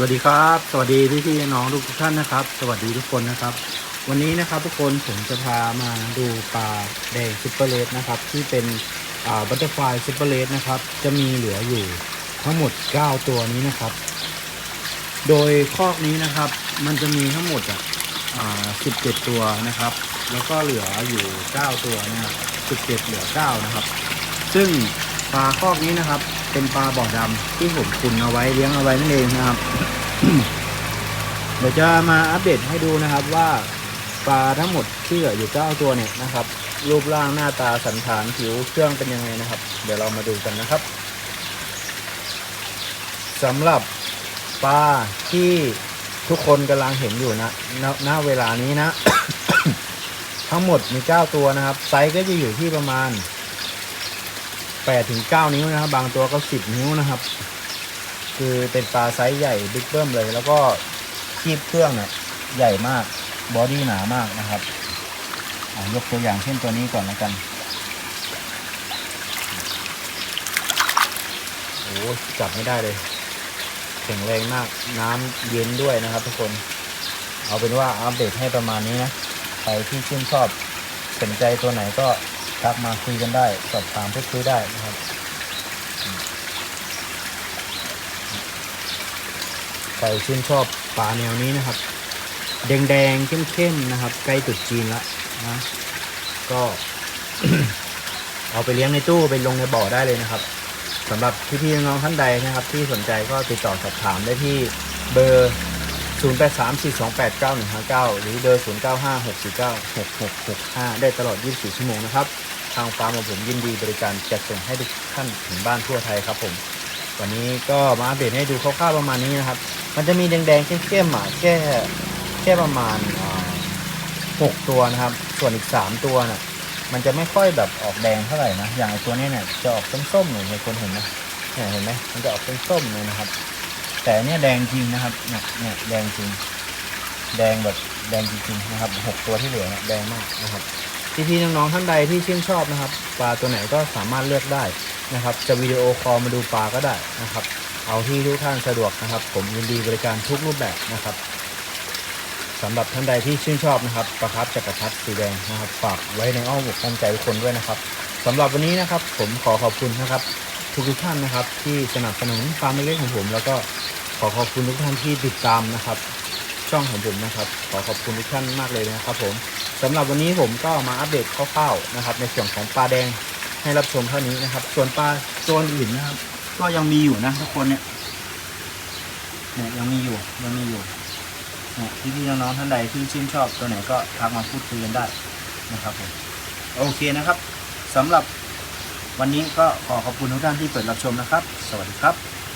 สวัสดีครับ สวัสดีพี่พี่น้องทุกท่านนะครับ สวัสดีทุกคนนะครับ วันนี้นะครับทุกคนผมจะพามาดูปลาแดงซิปเปอร์เลสนะครับที่เป็นบัตเตอร์ฟลายซิปเปอร์เลสนะครับจะมีเหลืออยู่ทั้งหมด 9 ตัวนี้นะครับ โดยคอกนี้นะครับมันจะมีทั้งหมดอะอ่า17ตัวนะครับ แล้วก็เหลืออยู่ 9 ตัวนะครับ17เหลือ 9 นะครับ ซึ่งปลาคอกนี้นะครับ เป็นปลาบ่อดำที่ผมคุนเอาไว้เลี้ยงเอาไว้นั่นเองนะครับ เดี๋ยวจะมาอัปเดตให้ดูนะครับว่าปลาทั้งหมดที่เหลืออยู่9ตัวเนี่ยนะครับ รูปร่างหน้าตาสันฐานผิวเครื่องเป็นยังไงนะครับ เดี๋ยวเรามาดูกันนะครับสำหรับปลาที่ทุกคนกำลังเห็นอยู่นะณณเวลานี้นะ ทั้งหมดมี 9 ตัวนะครับ ไซส์ก็จะอยู่ที่ประมาณ 8ถึง9นิ้วนะครับ บางตัวก็ 10 นิ้วนะครับ คือเป็นปลาไซส์ใหญ่บิ๊กเบิ้มเลย แล้วก็คีบเครื่องเนี่ยใหญ่มากบอดี้หนามากนะครับยกตัวอย่างเช่นตัวนี้ก่อนแล้วกันโอ้จับไม่ได้เลยแข็งแรงมากน้ำเย็นด้วยนะครับ ทุกคนเอาเป็นว่าอัปเดตให้ประมาณนี้นะใครที่ชื่นชอบสนใจตัวไหนก็ ทักมาคุยกันได้ สอบถามพูดคุยได้นะครับใครชื่นชอบปลาแนวนี้นะครับ แดงๆเข้มๆนะครับ ใกล้ตุดจีนแล้วนะ ก็เอาไปเลี้ยงในตู้ไปลงในบ่อได้เลยนะครับสำหรับพี่ๆน้องท่านใดนะครับ ที่สนใจก็ติดต่อสอบถามได้ที่เบอร์ 0834289159 หรือเบอร์ 0956496665 ได้ตลอด 24 ชั่วโมงนะครับ ทางฟาร์มของผมยินดีบริการจัดส่งให้ทุกท่านถึงบ้านทั่วไทยครับผม วันนี้ก็มาอัปเดตให้ดูคร่าวๆประมาณนี้นะครับ มันจะมีแดงๆเข้มๆอะแค่แค่ประมาณอ่าหกตัวนะครับ ส่วนอีกสามตัวน่ะมันจะไม่ค่อยแบบออกแดงเท่าไหร่นะ อย่างตัวนี้เนี่ยจะออกส้มๆหน่อยในคนเห็นไหมเนี่ยเห็นไหมมันจะออกส้มๆเลยนะครับ แต่เนี่ยแดงจริงนะครับเนี่ยเนี่ยแดงจริง แดงแบบแดงจริงๆนะครับหกตัวที่เหลือเนี่ยแดงมากนะครับพี่ๆน้องๆท่านใดที่ชื่นชอบนะครับ ปลาตัวไหนก็สามารถเลือกได้นะครับ จะวิดีโอคอลมาดูปลาก็ได้นะครับ เอาที่ทุกท่านสะดวกนะครับ ผมยินดีบริการทุกรูปแบบนะครับสำหรับท่านใดที่ชื่นชอบนะครับประทับจักรพรรดิสีแดงนะครับฝากไว้ในอ้อมอกอ้อมใจทุกคนด้วยนะครับสำหรับวันนี้นะครับผมขอขอบคุณนะครับ ทุกทุกท่านนะครับ ที่สนับสนุนฟาร์มเล็กๆของผม แล้วก็ ขอขอบคุณทุกท่านที่ติดตามนะครับ ช่องของผมนะครับ ขอขอบคุณทุกท่านมากเลยนะครับ ผมสำหรับวันนี้ผมก็มาอัปเดตคร่าวๆนะครับ ในส่วนของปลาแดงให้รับชมเท่านี้นะครับ ส่วนปลาตัวอื่นนะครับ ก็ยังมีอยู่นะทุกคนเนี่ยเนี่ยยังมีอยู่ยังมีอยู่เนี่ยพี่ๆน้องๆท่านใดที่ชื่นชอบตัวไหนก็ทักมาพูดคุยกันได้นะครับผมโอเคนะครับสำหรับวันนี้ก็ขอขอบคุณทุกท่านที่เปิดรับชมนะครับ สวัสดีครับ